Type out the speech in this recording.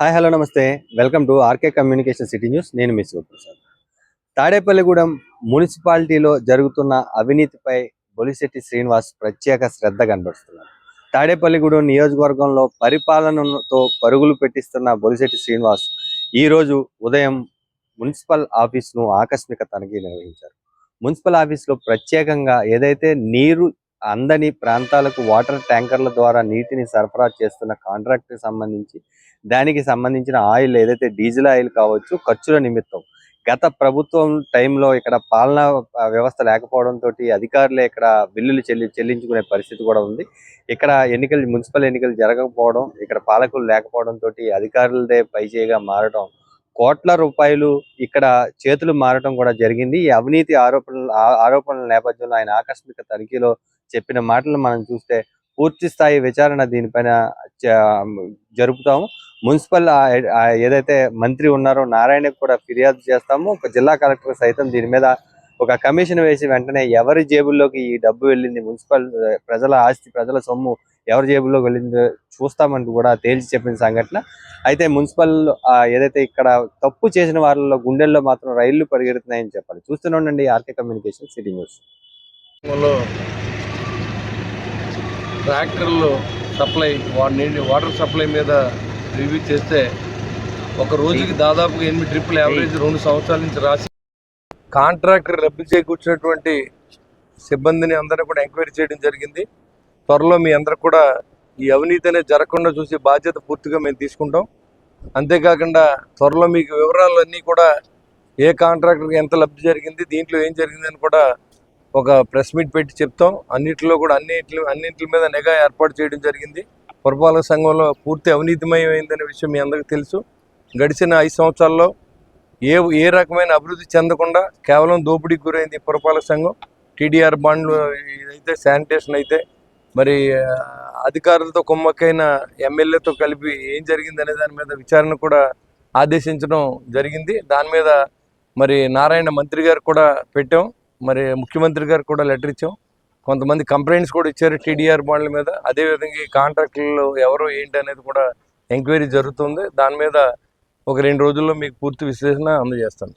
Hi hello namaste. Welcome to RK communication city news. నేను మీ శివప్రసాద్. తాడేపల్లిగూడెం మున్సిపాలిటీలో జరుగుతున్న అవినీతిపై బొలిశెట్టి శ్రీనివాస్ ప్రత్యేక శ్రద్ధ కనబరుస్తున్నారు. తాడేపల్లిగూడెం నియోజకవర్గంలో పరిపాలనతో పరుగులు పెట్టిస్తున్న బొలిశెట్టి శ్రీనివాస్ ఈరోజు ఉదయం మున్సిపల్ ఆఫీస్ను ఆకస్మిక తనిఖీ నిర్వహించారు. మున్సిపల్ ఆఫీస్లో ప్రత్యేకంగా ఏదైతే నీరు అందని ప్రాంతాలకు వాటర్ ట్యాంకర్ల ద్వారా నీటిని సరఫరా చేస్తున్న కాంట్రాక్ట్కి సంబంధించి దానికి సంబంధించిన ఆయిల్ ఏదైతే డీజిల్ ఆయిల్ కావచ్చు ఖర్చుల నిమిత్తం. గత ప్రభుత్వం టైంలో ఇక్కడ పాలనా వ్యవస్థ లేకపోవడంతో అధికారులే ఇక్కడ బిల్లులు చెల్లి చెల్లించుకునే పరిస్థితి కూడా ఉంది. ఇక్కడ ఎన్నికలు మున్సిపల్ ఎన్నికలు జరగకపోవడం ఇక్కడ పాలకులు లేకపోవడంతో అధికారులదే పైచేయిగా మారడం కోట్ల రూపాయలు ఇక్కడ చేతులు మారడం కూడా జరిగింది. ఈ అవినీతి ఆరోపణలు ఆ- ఆరోపణల నేపథ్యంలో ఆయన ఆకస్మిక తనిఖీలో చెప్పిన మాటలు మనం చూస్తే పూర్తి స్థాయి విచారణ దీనిపైన జరుపుతాము. మున్సిపల్ ఏదైతే మంత్రి ఉన్నారో నారాయణకు కూడా ఫిర్యాదు చేస్తాము. ఒక జిల్లా కలెక్టర్ సైతం దీని మీద ఒక కమిషన్ వేసి వెంటనే ఎవరి జేబుల్లోకి ఈ డబ్బు వెళ్ళింది మున్సిపల్ ప్రజల ఆస్తి ప్రజల సొమ్ము ఎవరి జేబుల్లోకి వెళ్ళిందో చూస్తామంటూ కూడా తేల్చి చెప్పిన సంఘటన. అయితే మున్సిపల్ ఏదైతే ఇక్కడ తప్పు చేసిన వాళ్ళలో గుండెల్లో మాత్రం రైళ్ళు పరిగెడుతున్నాయని చెప్పాలి. చూస్తూనే ఉండండి ఆర్కే కమ్యూనికేషన్ సిటీ న్యూస్. లో ట్రాక్టర్లు సప్లై నీటి వాటర్ సప్లై మీద రివ్యూ చేస్తే ఒక రోజుకి దాదాపుగా ఎనిమిది ట్రిప్పులు యావరేజ్ రెండు సంవత్సరాల నుంచి రాసి కాంట్రాక్టర్ రద్దు చేకూర్చినటువంటి సిబ్బందిని అందరినీ కూడా ఎంక్వైరీ చేయడం జరిగింది. త్వరలో మీ అందరికి కూడా ఈ అవినీతి అనేది జరగకుండా చూసి బాధ్యత పూర్తిగా మేము తీసుకుంటాం. అంతేకాకుండా త్వరలో మీకు వివరాలన్నీ కూడా ఏ కాంట్రాక్టర్కి ఎంత లబ్ధి జరిగింది దీంట్లో ఏం జరిగిందని కూడా ఒక ప్రెస్ మీట్ పెట్టి చెప్తాం. అన్నింటిలో కూడా అన్నింటి అన్నింటి మీద నిఘా ఏర్పాటు చేయడం జరిగింది. పురపాలక సంఘంలో పూర్తి అవినీతిమయమైందనే విషయం మీ అందరికీ తెలుసు. గడిచిన ఐదు సంవత్సరాల్లో ఏ ఏ రకమైన అభివృద్ధి చెందకుండా కేవలం దోపిడీకి గురైంది పురపాలక సంఘం. టీడీఆర్ బాండ్లు ఇదైతే శానిటేషన్ అయితే మరి అధికారులతో కుమ్మక్కైన ఎమ్మెల్యేతో కలిపి ఏం జరిగింది అనే దాని మీద విచారణ కూడా ఆదేశించడం జరిగింది. దాని మీద మరి నారాయణ మంత్రి గారు కూడా పెట్టాం. మరి ముఖ్యమంత్రి గారు కూడా లెటర్ ఇచ్చాం. కొంతమంది కంప్లైంట్స్ కూడా ఇచ్చారు టీడీఆర్ బాండ్ల మీద. అదేవిధంగా ఈ కాంట్రాక్టులు ఎవరు ఏంటి అనేది కూడా ఎంక్వైరీ జరుగుతుంది. దాని మీద ఒక రెండు రోజుల్లో మీకు పూర్తి విశ్లేషణ అందజేస్తాను.